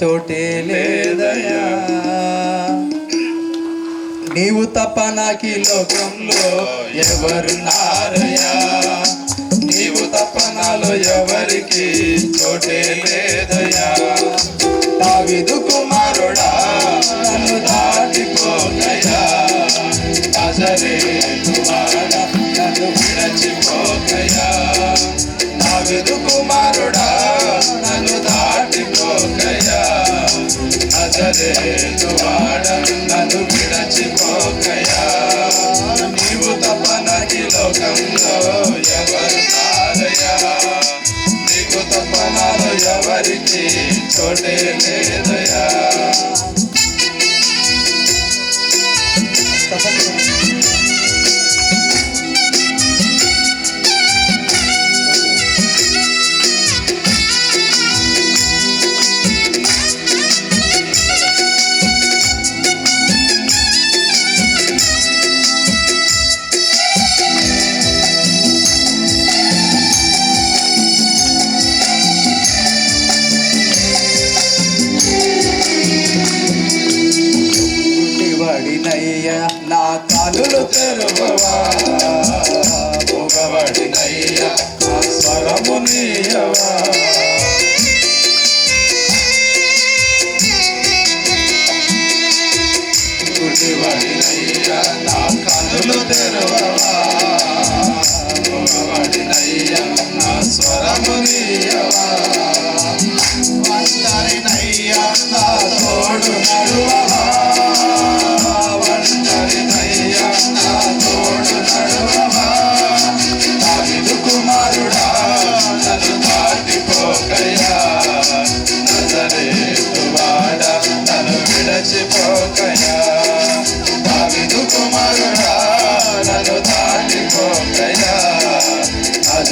చోటే లేదయా నీవు తప్ప నాకి లోకంలో ఎవరున్నారయ్యా నీవు తప్ప నాలో ఎవరికి చోటే లేదయా దావిదు కుమారుడా నన్ను దాటిపోకయా నజరే వాడా నన్ను విడచిపోకయా నజరేతు వాడా విడచిపోకయా నీవు తప్ప నాకి లోకంలో ఎవరు నారయ్యా నీకు తప్ప నాలో ఎవరికి చోటే లేదయా? నా కాలులు తెరువవా? పొగవాడినయ్యా నా స్వరము నీయవా పుట్టివాడినయ్యా నా కాలులు తెరువవా? పొగవాడినయ్యా నా స్వరము నీయవా వంటరినయ్యా నా తోడు నడువా?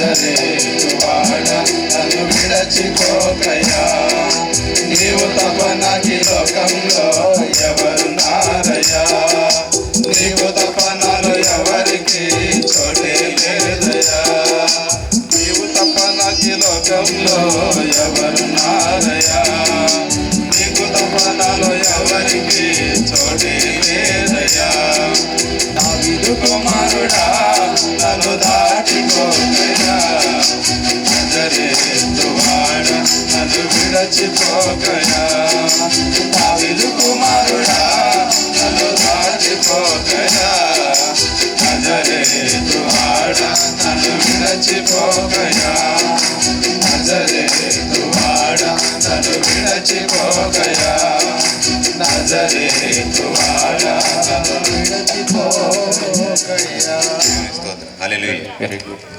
నజరేతు నన్ను విడచిపోకయ్యా నీవు తప్ప నాకి లోకంలో ఎవరున్నారయ్యా నీవు తప్ప నాలో ఎవరికి చోటే లేదయా నీవు తప్ప నాకి లోకంలో ఎవరున్నారయ్యా నీకు తప్ప నాలో ఎవరికి చోటే లేదయ్యా. విధు కుమారుడా నన్ను దాటిపోకయ్యా నజరేతువాడ నన్ను విడచిపోకయా దావిదు కుమారుడా నన్ను దాటిపోకయా నజరేతువాడ నన్ను విడచిపోకయా నజరేతువాడ నన్ను విడచిపోకయా నజరేతువాడ నన్ను